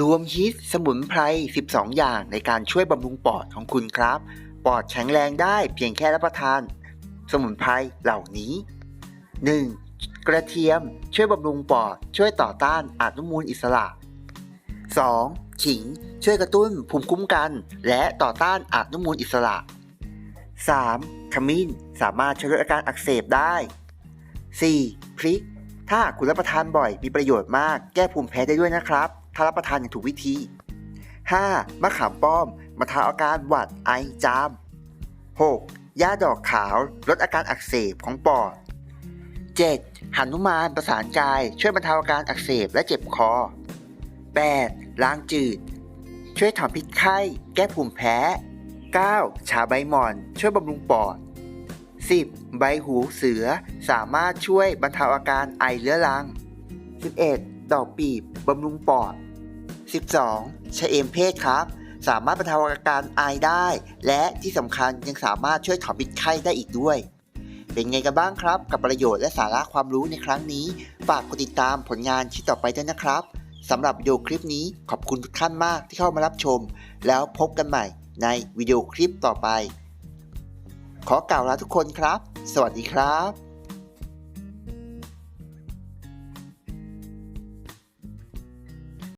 รวมฮิตสมุนไพร 12 อย่างในการช่วยบำรุงปอดของคุณครับ ปอดแข็งแรงได้เพียงแค่รับประทาน สมุนไพรเหล่านี้ 1. กระเทียมช่วยบำรุงปอด ช่วยต่อต้านอนุมูลอิสระ 2. ขิงช่วยกระตุ้นภูมิคุ้มกัน และต่อต้านอนุมูลอิสระ 3. ขมิ้นสามารถช่วยลดอาการอักเสบได้ 4. พริก ถ้าคุณรับประทานบ่อยมีประโยชน์มากแก้ภูมิแพ้ได้ด้วยนะครับ ถ้ารับประทานอย่างถูกวิธี 5. มะขามป้อมบรรเทาอาการหวัดไอจาม 6. ย่าดอกขาว ลดอาการอักเสบของปอด 7. หันุมานประสานกาย ช่วยบรรเทาอาการอักเสบและเจ็บคอ 8. ล้างจืด ช่วยถอนพิษไข้ แก้ภูมิแพ้ 9. ชาใบหม่อน ช่วยบำรุงปอด 10. ใบหูเสือสามารถช่วยบรรเทาอาการไอเรื้อรัง 11. ดอกปีบ บำรุงปอด 12. ชะเอมเพศครับ สามารถบรรเทาอาการไอได้ และที่สำคัญยังสามารถช่วยถอนพิษไข้ได้อีกด้วย เป็นไงกันบ้างครับ กับประโยชน์และสาระความรู้ในครั้งนี้ ฝากกดติดตามผลงานที่ต่อไปด้วยนะครับสำหรับวิดีโอคลิปนี้ขอบคุณทุกท่านมากที่เข้ามารับชม แล้วพบกันใหม่ในวิดีโอคลิปต่อไป ขอกล่าวลาทุกคนครับ สวัสดีครับ